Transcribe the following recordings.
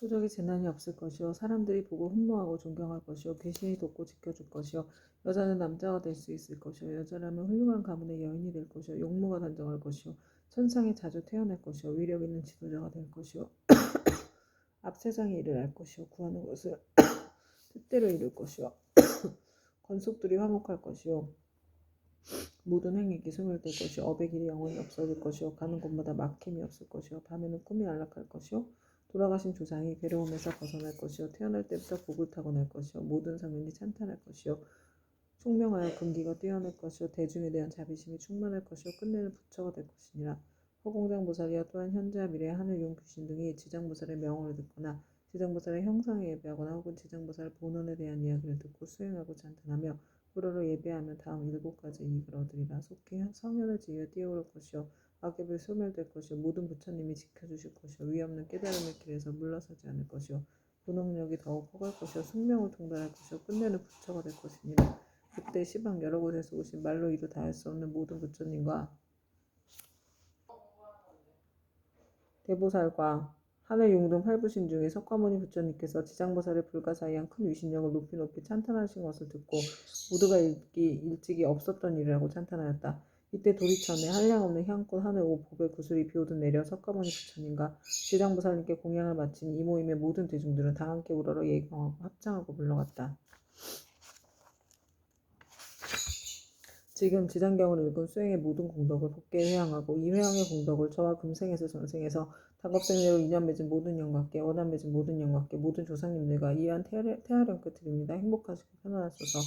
도적이 재난이 없을 것이요 사람들이 보고 흠모하고 존경할 것이요 귀신이 돕고 지켜줄 것이요 여자는 남자가 될 수 있을 것이요 여자라면 훌륭한 가문의 여인이 될 것이요 용모가 단정할 것이요 천상에 자주 태어날 것이요 위력 있는 지도자가 될 것이요. 앞 세상의 일을 알 것이요 구하는 것을 뜻대로 이룰 것이요. 건속들이 화목할 것이요. 모든 행위기 소멸될 것이요. 길이 영원히 없어질 것이요. 가는 곳마다 막힘이 없을 것이요. 밤에는 꿈이 안락할 것이요 돌아가신 조상이 괴로움에서 벗어날 것이요 태어날 때부터 복을 타고 날 것이요 모든 성인이 찬탄할 것이요 총명하여 금기가 뛰어날 것이요 대중에 대한 자비심이 충만할 것이요 끝내는 부처가 될 것이니라. 허공장 보살이야 또한 현재와 미래의 하늘 용 귀신 등이 지장 보살의 명언을 듣거나 지장 보살의 형상에 예배하거나 혹은 지장 보살 본원에 대한 이야기를 듣고 수행하고 찬탄하며 불어로 예배하면 다음 일곱 가지 이익을 얻으리라. 속히 성현의 지위에 뛰어오를 것이요 악업이 소멸될 것이요 모든 부처님이 지켜주실 것이요 위없는 깨달음의 길에서 물러서지 않을 것이요 분홍력이 더욱 커갈 것이요 숙명을 통달할 것이요 끝내는 부처가 될 것이니라. 그때 시방 여러 곳에서 오신 말로 이루 다할 수 없는 모든 부처님과 대보살과 하늘 용등 팔부신 중에 석가모니 부처님께서 지장보살의 불가사의한 큰 위신력을 높이 높이 찬탄하신 것을 듣고 모두가 일기, 일찍이 없었던 일이라고 찬탄하였다. 이때 도리천에 한량없는 향꽃 하늘 오복의 구슬이 비오듯 내려 석가모니 부처님과 지장보살님께 공양을 마친 이 모임의 모든 대중들은 다 함께 우러러 예경하고 합창하고 물러갔다. 지금 지장경을 읽은 수행의 모든 공덕을 복게 회양하고 이 회양의 공덕을 저와 금생에서 전생에서 다급생내로 인연 맺은 모든 영광께 원한 맺은 모든 영광께 모든 조상님들과 이한 태아령께 드립니다. 행복하시고 편안하소서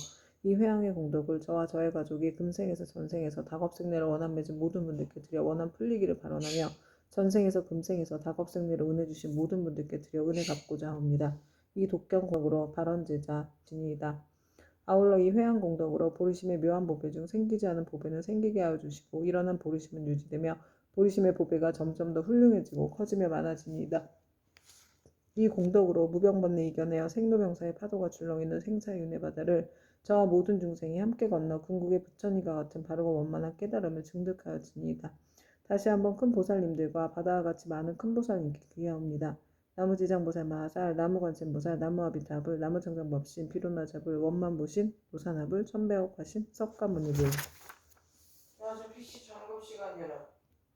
이 회양의 공덕을 저와 저의 가족이 금생에서 전생에서 다급생내로 원한 맺은 모든 분들께 드려 원한 풀리기를 발언하며 전생에서 금생에서 다급생내로 은혜 주신 모든 분들께 드려 은혜 갚고자 합니다. 이 독경공으로 발언제자 진이다. 아울러 이 회양 공덕으로 보리심의 묘한 보배 중 생기지 않은 보배는 생기게 하여 주시고 일어난 보리심은 유지되며 보리심의 보배가 점점 더 훌륭해지고 커지며 많아지니이다. 이 공덕으로 무병번뇌 이겨내어 생로병사의 파도가 줄렁이는 생사윤회 바다를 저와 모든 중생이 함께 건너 궁극의 부처님과 같은 바르고 원만한 깨달음을 증득하여지니이다. 다시 한번 큰 보살님들과 바다와 같이 많은 큰 보살님께 귀하옵니다. 나무지장 보살 마살 나무관심 보살 나무아비타불 나무 정장 법신 비로나잡불 원만 보신 노산합불 천배옥 화신 석가모니불 야, 저 PC 작업 시간이라.